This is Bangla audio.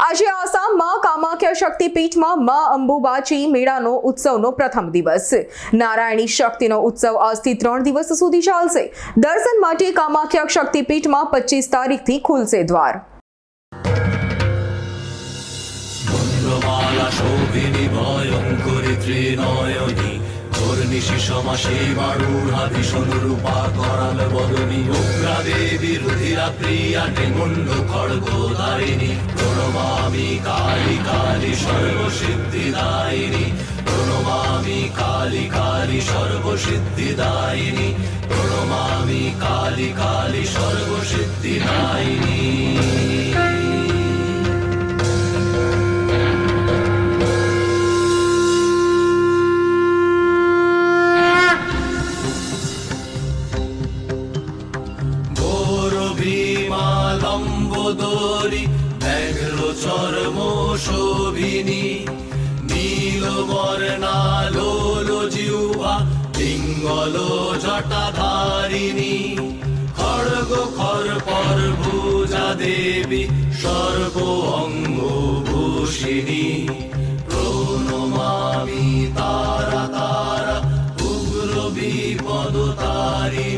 આજે આસામમાં કામાખ્યા શક્તિપીઠમાં મા અંબુબાચી મેળાનો ઉત્સવનો પ્રથમ દિવસ નારાયણી શક્તિનો ઉત્સવ આજથી ત્રણ દિવસ સુધી ચાલશે દર્શન માટે કામાખ્યા શક્તિપીઠમાં પચીસ તારીખથી ખુલશે દ્વાર চন্দ্রমালা শোভিনী ভয়ঙ্করী ত্রিনয়নী ঘূর্ণিশি সমাসে বাড়ুড়া ভীষণ রূপা করাল বদনী উগ্রা দেবী রুধিরা প্রিয়া খড়গ দারিণী প্রণমামি কালী কালী সর্বসিদ্ধিদায়িনী, প্রণমামি কালী কালী সর্বসিদ্ধিদায়িনী, প্রণমামি কালী কালী সর্বসিদ্ধিদায়িনী। লম্বোদরি ব্যাঘ্র চর্ম শোভিনী নীলবর্ণা লোল জিহ্বা পিঙ্গল জটাধারিণী। খড়গ খর পর ভুজা দেবী সর্ব অঙ্গ ভূষিণী প্রণমামি তারা তারা উগ্র বিপদ তারিণী